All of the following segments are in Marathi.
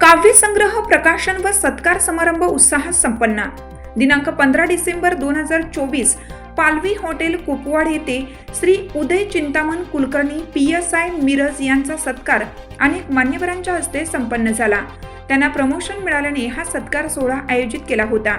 काव्यसंग्रह प्रकाशन व सत्कार समारंभ उत्साहात संपन्न. दिनांक पंधरा डिसेंबर दोन हजार चोवीस पालवी हॉटेल कुपवाड येथे Shri Uday Chintaman Kulkarni P S I Miraj यांचा सत्कार अनेक मान्यवरांच्या हस्ते संपन्न झाला. त्यांना प्रमोशन मिळाल्याने हा सत्कार सोहळा आयोजित केला होता.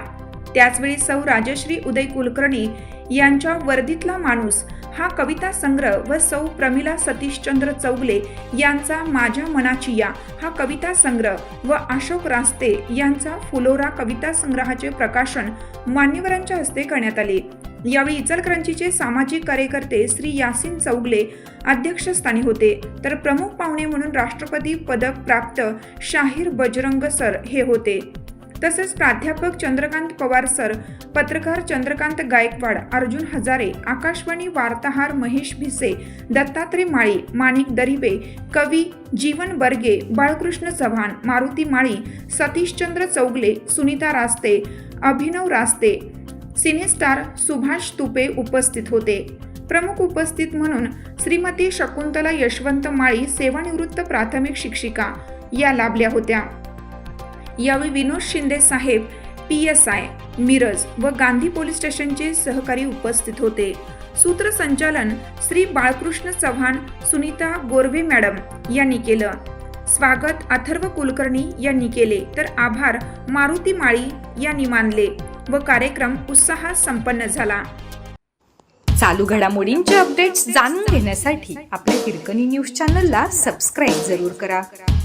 त्याचवेळी सौ राजश्री उदय कुलकर्णी यांच्या वर्दीतला माणूस हा कविता संग्रह व सौ प्रमिला सतीशचंद्र चौगले यांचा माझ्या मनाची या हा कविता संग्रह व अशोक रास्ते यांचा फुलोरा कविता संग्रहाचे प्रकाशन मान्यवरांच्या हस्ते करण्यात आले. यावेळी इचलकरंजीचे सामाजिक कार्यकर्ते श्री यासिन चौगले अध्यक्षस्थानी होते. तर प्रमुख पाहुणे म्हणून राष्ट्रपती पदक प्राप्त शाहीर बजरंग सर हे होते. तसेच प्राध्यापक चंद्रकांत पवार सर पत्रकार चंद्रकांत गायकवाड अर्जुन हजारे आकाशवाणी वार्ताहार महेश भिसे दत्तात्रय माळी माणिक दरिबे कवी जीवन बर्गे बाळकृष्ण चव्हाण मारुती माळी सतीशचंद्र चौगले सुनीता रास्ते अभिनव रास्ते सिनेस्टार सुभाष तुपे उपस्थित होते. प्रमुख उपस्थित म्हणून श्रीमती शकुंतला यशवंत माळी सेवानिवृत्त प्राथमिक शिक्षिका या लाभल्या होत्या. यावेळी विनोद शिंदे साहेब पी एस आय मिरज व गांधी पोलीस स्टेशनचे सहकारी उपस्थित होते. सूत्रसंचालन श्री बाळकृष्ण चव्हाण सुनीता गोरवे मॅडम यांनी केलं. स्वागत अथर्व कुलकर्णी यांनी केले तर आभार मारुती माळी यांनी मानले व कार्यक्रम उत्साहात संपन्न झाला. चालू घडामोडींचे अपडेट्स जाणून घेण्यासाठी आपल्या हिरकणी न्यूज चॅनलला सबस्क्राईब जरूर करा.